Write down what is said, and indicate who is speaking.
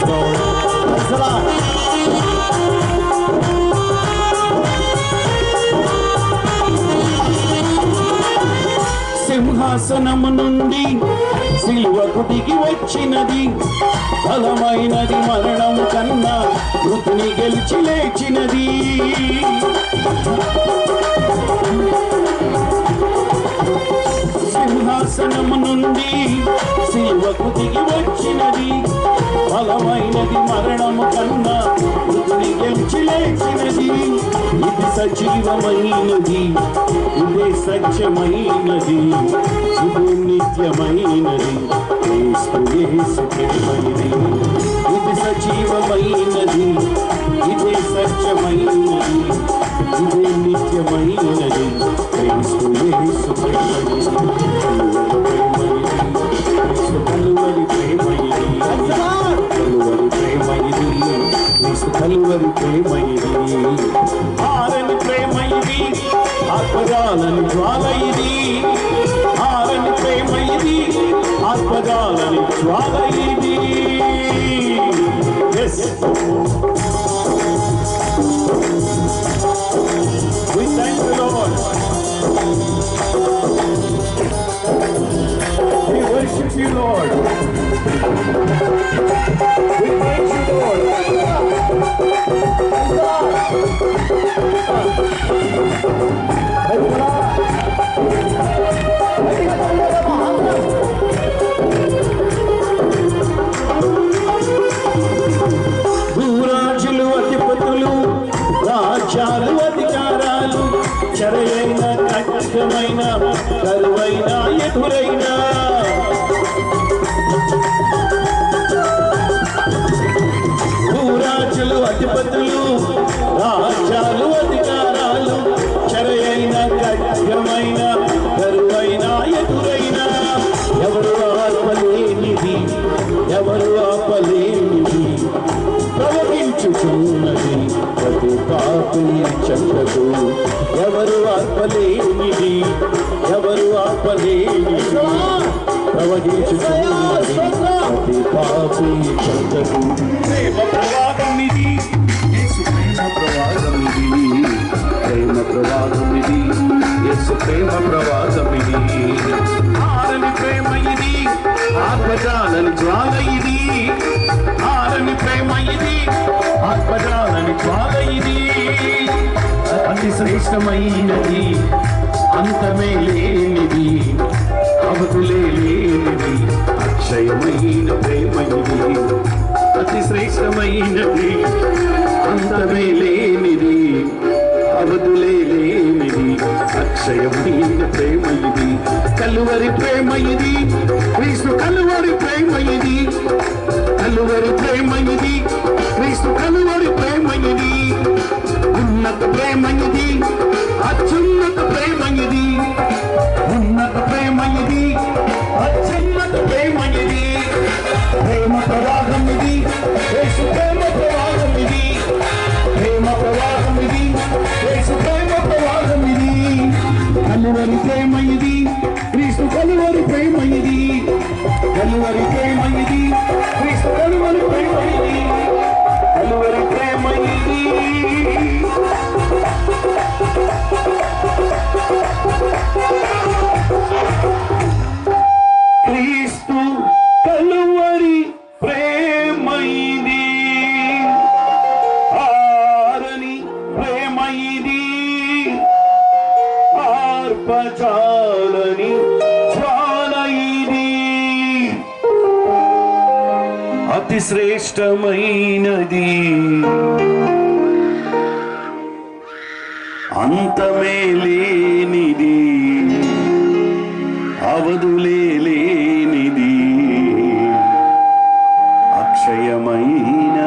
Speaker 1: Yes,
Speaker 2: సింహాసనము నుండి సిలువకు దిగి వచ్చినది బలమైనది మరణం కన్నా మృతిని గెలిచి లేచినది. బలమైనది మరణము కన్నా మృతుని గెలిచి లేచినది. ఇది సజీవమైనది. ఇదే సత్యమైనది. ఇది నిత్యమైనది. ఇది సజీవమైనది. ఇదే సత్యమైనది. ఇదే నిత్యమైనది. క్రీస్తు యేసు ప్రేమైనది. కలువరి క్రీస్తు కలువరి ప్రేమైనది ఆరని ప్రేమ ఇది ఆత్మజాలని జ్వాల ఇది ఆరని ప్రేమ ఇది ఆత్మజాలని జ్వాల ఇది Yes. We thank the Lord. We worship you, Lord. Thank you. ఆపలేనిది ప్రవహించుచున్నది పాపి చెంతకు ప్రేమ ప్రవాహం ఇది. ప్రవాహం ఇది ప్రేమ ప్రవాహం ఇది. యేసు ప్రేమ ప్రవాహం ఇది. ఆరని ప్రేమ ఇది. ఆత్మజాలని జ్వాల ఇది. ఆరని ప్రేమ ఇది ఆత్మజాలని జ్వాల ఇది అతి శ్రేష్టమైనది అంతమే అక్షయమైన ప్రేమ ఇది అతి శ్రేష్టమైనది అంతమే లేనిది అవధులే లేనిది. అక్షయమైన ప్రేమ ఇది కలువరి ప్రేమ ఇది ఇది శ్రేష్టమైనది. అంతమే లేనిది అవధులే లేనిది అక్షయమైన